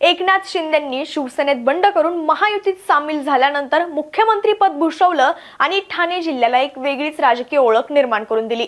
एकनाथ शिंदेंनी शिवसेनेत बंड करून महायुतीत सामील झाल्यानंतर मुख्यमंत्रीपद भूषवलं आणि ठाणे जिल्ह्याला एक वेगळीच राजकीय ओळख निर्माण करून दिली.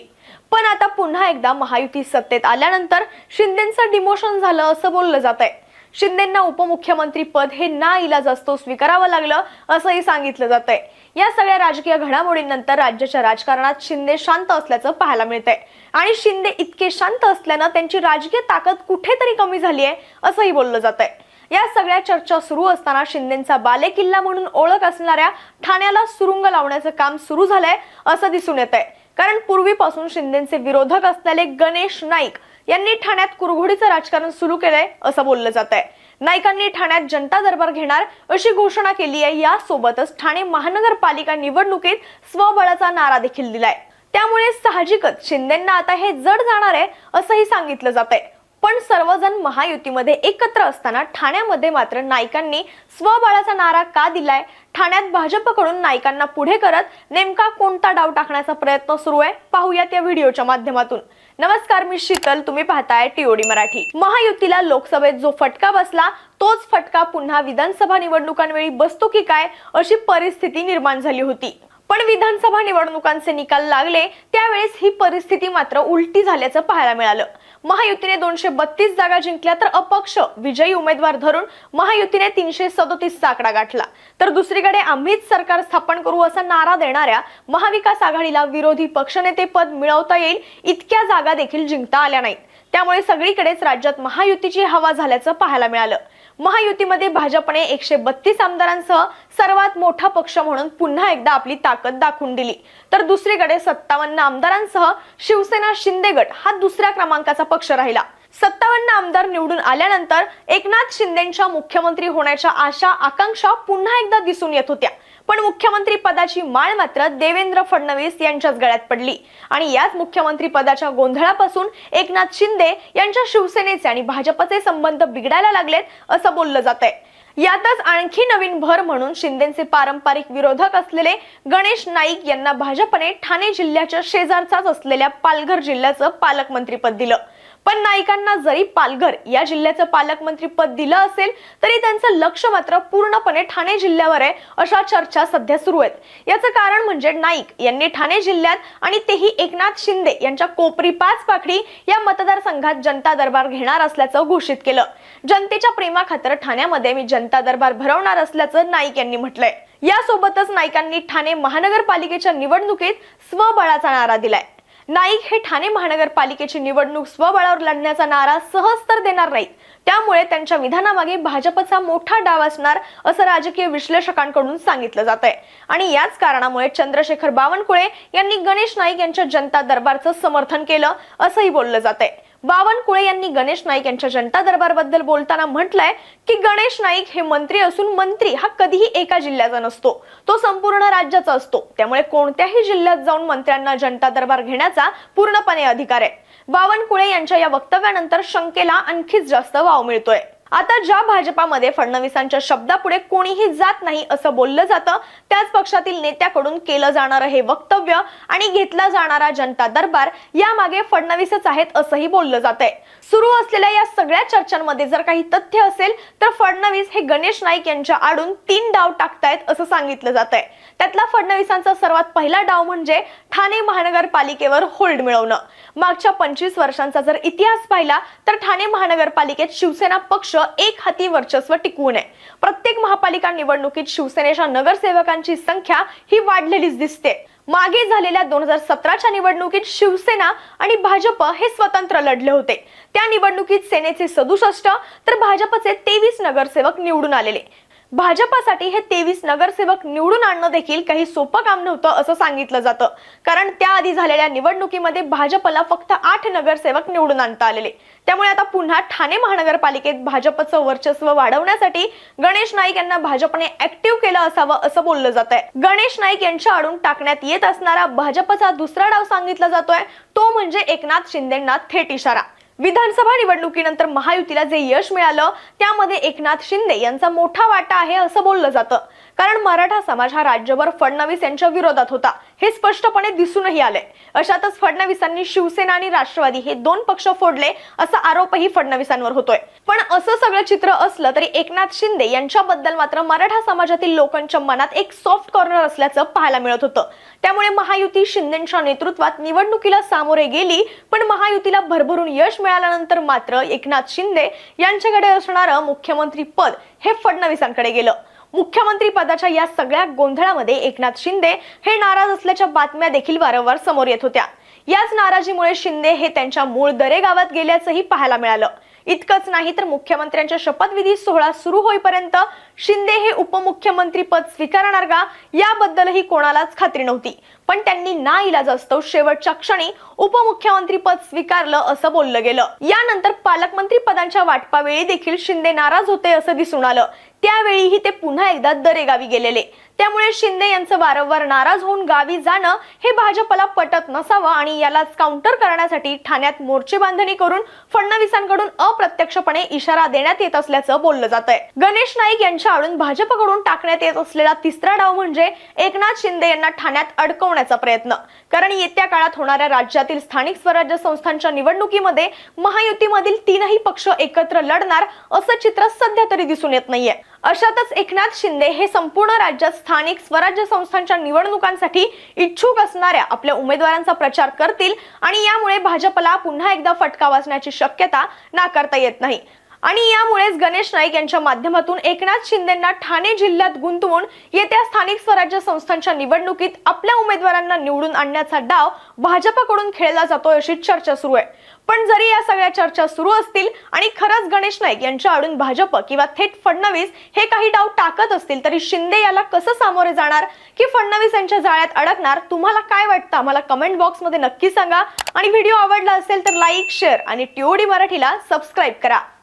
पण आता पुन्हा एकदा महायुती सत्तेत आल्यानंतर शिंदेचं डिमोशन झालं असं बोललं जात आहे शिंदेंना उपमुख्यमंत्री पद हे ना इलाज असतो स्वीकारावं लागलं असंही सांगितलं जात आहे या सगळ्या राजकीय घडामोडींनंतर राज्याच्या राजकारणात शिंदे शांत असल्याचं पाहायला मिळतंय. आणि शिंदे इतके शांत असल्यानं त्यांची राजकीय ताकद कुठेतरी कमी झाली आहे असंही बोललं जात आहे या सगळ्या चर्चा सुरू असताना शिंदेचा बालेकिल्ला म्हणून ओळख असणाऱ्या ठाण्याला सुरुंग लावण्याचं काम सुरू झालंय असं दिसून येत आहे कारण पूर्वीपासून शिंदेचे विरोधक असलेले गणेश नाईक यांनी ठाण्यात कुरघोडीचं राजकारण सुरू केलंय असं बोललं जात आहे नाईकांनी ठाण्यात जनता दरबार घेणार अशी घोषणा केली आहे. यासोबतच ठाणे महानगरपालिका निवडणुकीत स्वबळाचा नारा देखील दिलाय. त्यामुळे साहजिकच शिंदेंना आता हे जड जाणार आहे असंही सांगितलं जात आहे पण सर्वजण महायुतीमध्ये एकत्र असताना ठाण्यामध्ये मात्र नाईकांनी स्वबळाचा नारा का दिलाय? ठाण्यात भाजपकडून नाईकांना पुढे करत नेमका कोणता डाव टाकण्याचा प्रयत्न सुरू आहे? पाहूयात या व्हिडिओच्या माध्यमातून. नमस्कार मी शीतल. तुम्ही पाहताय टीओडी मराठी. महायुतीला लोकसभेत जो फटका बसला तोच फटका पुन्हा विधानसभा निवडणुकांवेळी बसतो की काय अशी परिस्थिती निर्माण झाली होती. पण विधानसभा निवडणुकांचे निकाल लागले त्यावेळेस ही परिस्थिती मात्र उलटी झाल्याचं पाहायला मिळालं. महायुतीने दोनशे बत्तीस जागा जिंकल्या तर अपक्ष विजयी उमेदवार धरून महायुतीने तीनशे सदोतीसचा आकडा गाठला. तर दुसरीकडे आम्हीच सरकार स्थापन करू असा नारा देणाऱ्या महाविकास आघाडीला विरोधी पक्षनेते पद मिळवता येईल इतक्या जागा देखील जिंकता आल्या नाहीत. त्यामुळे सगळीकडेच राज्यात महायुतीची हवा झाल्याचं पाहायला मिळालं. महायुतीमध्ये भाजपने एकशे बत्तीस आमदारांसह सर्वात मोठा पक्ष म्हणून पुन्हा एकदा आपली ताकद दाखवून दिली. तर दुसरीकडे सत्तावन्न आमदारांसह शिवसेना शिंदे गट हा दुसऱ्या क्रमांकाचा पक्ष राहिला. सत्तावन्न आमदार निवडून आल्यानंतर एकनाथ शिंदेच्या मुख्यमंत्री होण्याच्या आशा आकांक्षा पुन्हा एकदा दिसून येत होत्या. पण मुख्यमंत्री पदाची माळ मात्र देवेंद्र फडणवीस यांच्याच गळ्यात पडली. आणि याच मुख्यमंत्री पदाच्या गोंधळापासून एकनाथ शिंदे यांच्या शिवसेनेचे आणि भाजपचे संबंध बिघडायला लागलेत असं बोललं जात आहे यातच आणखी नवीन भर म्हणून शिंदेचे पारंपरिक विरोधक असलेले गणेश नाईक यांना भाजपने ठाणे जिल्ह्याच्या शेजारचाच असलेल्या पालघर जिल्ह्याचं पालकमंत्रीपद दिलं. पण नाईकांना जरी पालघर या जिल्ह्याचं पालकमंत्री पद दिलं असेल तरी त्यांचं लक्ष मात्र पूर्णपणे ठाणे जिल्ह्यावर आहे अशा चर्चा सध्या सुरू आहेत. याचं कारण म्हणजे नाईक यांनी ठाणे जिल्ह्यात आणि तेही एकनाथ शिंदे यांच्या कोपरी पाच पाखडी या मतदारसंघात जनता दरबार घेणार असल्याचं घोषित केलं. जनतेच्या प्रेमाखातर ठाण्यामध्ये मी जनता दरबार भरवणार असल्याचं नाईक यांनी म्हटलंय. यासोबतच नाईकांनी ठाणे महानगरपालिकेच्या निवडणुकीत स्वबळाचा नारा दिलाय. नाईक हे ठाणे महानगरपालिकेची निवडणूक स्वबळावर लढण्याचा नारा सहज तर देणार नाहीत. त्यामुळे त्यांच्या विधानामागे भाजपचा मोठा डाव असणार असं राजकीय विश्लेषकांकडून सांगितलं जात आहे आणि याच कारणामुळे चंद्रशेखर बावनकुळे यांनी गणेश नाईक यांच्या जनता दरबारचं समर्थन केलं असंही बोललं जात आहे बावनकुळे यांनी गणेश नाईक यांच्या जनता दरबारबद्दल बोलताना म्हटलंय की गणेश नाईक हे मंत्री असून मंत्री हा कधीही एका जिल्ह्याचा नसतो. तो संपूर्ण राज्याचा असतो. त्यामुळे कोणत्याही जिल्ह्यात जाऊन मंत्र्यांना जनता दरबार घेण्याचा पूर्णपणे अधिकार आहे. बावनकुळे यांच्या या वक्तव्यानंतर शंकेला आणखीच जास्त वाव मिळतोय. आता ज्या भाजपामध्ये फडणवीसांच्या शब्दापुढे कोणीही जात नाही असं बोललं जातं त्याच पक्षातील नेत्याकडून केलं जाणारं हे वक्तव्य आणि घेतला जाणारा जनता दरबार यामागे फडणवीसच आहेत असंही बोललं जात आहे सुरू असलेल्या या सगळ्या चर्चांमध्ये जर काही तथ्य असेल तर फडणवीस हे गणेश नाईक यांच्या आडून तीन डाव टाकतायत असं सांगितलं जात आहे त्यातला फडणवीसांचा सर्वात पहिला डाव म्हणजे ठाणे महानगरपालिकेवर होल्ड मिळवणं. मागच्या पंचवीस वर्षांचा जर इतिहास पाहिला तर ठाणे महानगरपालिकेत शिवसेना पक्ष एक हाती वर्चस्व टिकवून नये. प्रत्येक महापालिका निवडणुकीत शिवसेनेच्या नगरसेवकांची संख्या ही वाढलेलीच दिसते. मागे झालेल्या दोन हजार सतराच्या निवडणुकीत शिवसेना आणि भाजप हे स्वतंत्र लढले होते. त्या निवडणुकीत सेनेचे सदुसष्ट तर भाजपचे तेवीस नगरसेवक निवडून आलेले. भाजपासाठी हे तेवीस नगरसेवक निवडून आणणं देखील काही सोपं काम नव्हतं असं सांगितलं जातं. कारण त्याआधी झालेल्या निवडणुकीमध्ये भाजपला फक्त आठ नगरसेवक निवडून आणता आलेले. त्यामुळे आता पुन्हा ठाणे महानगरपालिकेत भाजपचं वर्चस्व वाढवण्यासाठी गणेश नाईक यांना भाजपने ऍक्टिव्ह केलं असावं असं बोललं जात आहे गणेश नाईक यांच्या आडून टाकण्यात येत असणारा भाजपचा दुसरा डाव सांगितला जातोय. तो म्हणजे एकनाथ शिंदेंना थेट इशारा. विधानसभा निवडणुकीनंतर महायुतीला जे यश मिळालं त्यामध्ये एकनाथ शिंदे यांचा मोठा वाटा आहे असं बोललं जातं. कारण मराठा समाज हा राज्यभर फडणवीस यांच्या विरोधात होता हे स्पष्टपणे दिसूनही आले अशातच फडणवीसांनी शिवसेना आणि राष्ट्रवादी हे दोन पक्ष फोडले असा आरोपही फडणवीसांवर होतोय. पण असं सगळं चित्र असलं तरी एकनाथ शिंदे यांच्याबद्दल मात्र मराठा समाजातील लोकांच्या मनात एक सॉफ्ट कॉर्नर असल्याचं पाहायला मिळत होतं. त्यामुळे महायुती शिंदेच्या नेतृत्वात निवडणुकीला सामोरे गेली पण महायुतीला भरभरून यश मिळाल्यानंतर मात्र एकनाथ शिंदे यांच्याकडे असणारं मुख्यमंत्री पद हे फडणवीसांकडे गेलं. मुख्यमंत्री पदाच्या या सगळ्या गोंधळामध्ये एकनाथ शिंदे हे नाराज असल्याच्या बातम्या देखील वारंवार समोर येत होत्या. याच नाराजीमुळे शिंदे हे त्यांच्या मूळ दरे गावात गेल्याचंही पाहायला मिळालं. इतकंच नाही तर मुख्यमंत्र्यांच्या शपथविधी सोहळा सुरू होईपर्यंत शिंदे हे उपमुख्यमंत्री पद स्वीकारणार का? याबद्दलही कोणालाच खात्री नव्हती. पण त्यांनी ना इलाजास्तव शेवटच्या क्षणी उपमुख्यमंत्री पद स्वीकारलं असं बोललं गेलं. यानंतर पालकमंत्री पदांच्या वाटपावेळी देखील शिंदे नाराज होते असं दिसून आलं. त्यावेळीही ते पुन्हा एकदा दरेगावी गेलेले. त्यामुळे शिंदे यांचं वारंवार नाराज होऊन गावी जाणं हे भाजपला पटत नसावं आणि यालाच काउंटर करण्यासाठी ठाण्यात मोर्चे बांधणी करून फडणवीसांकडून अप्रत्यक्षपणे इशारा देण्यात येत असल्याचं बोललं जात आहे गणेश नाईक यांच्या आडून भाजपकडून टाकण्यात येत असलेला तिसरा डाव म्हणजे एकनाथ शिंदे यांना ठाण्यात अडकवण्याचा प्रयत्न. कारण येत्या काळात होणाऱ्या राज्यातील स्थानिक स्वराज्य संस्थांच्या निवडणुकीमध्ये महायुतीमधील तीनही पक्ष एकत्र लढणार असं चित्र सध्या तरी दिसून येत नाहीये. अशातच एकनाथ शिंदे हे संपूर्ण राज्यात स्थानिक स्वराज्य संस्थांच्या निवडणुकांसाठी इच्छुक असणाऱ्या आपल्या उमेदवारांचा प्रचार करतील आणि यामुळे भाजपला पुन्हा एकदा फटका वाजण्याची शक्यता नाकारता येत नाही. आणि यामुळेच गणेश नाईक यांच्या माध्यमातून एकनाथ शिंदेंना ठाणे जिल्ह्यात गुंतवून येत्या स्थानिक स्वराज्य संस्थांच्या निवडणुकीत आपल्या उमेदवारांना निवडून आणण्याचा डाव भाजपाकडून खेळला जातोय अशी चर्चा सुरू आहे. पण जरी या सगळ्या चर्चा सुरू असतील आणि खरंच गणेश नाईक यांच्या आडून भाजप किंवा थेट फडणवीस हे काही डाव टाकत असतील तरी शिंदे याला कसं सामोरे जाणार की फडणवीस यांच्या जाळ्यात अडकणार? तुम्हाला काय वाटतं? आम्हाला कमेंट बॉक्समध्ये नक्की सांगा. आणि व्हिडिओ आवडला असेल तर लाईक शेअर आणि टीओडी मराठीला सबस्क्राईब करा.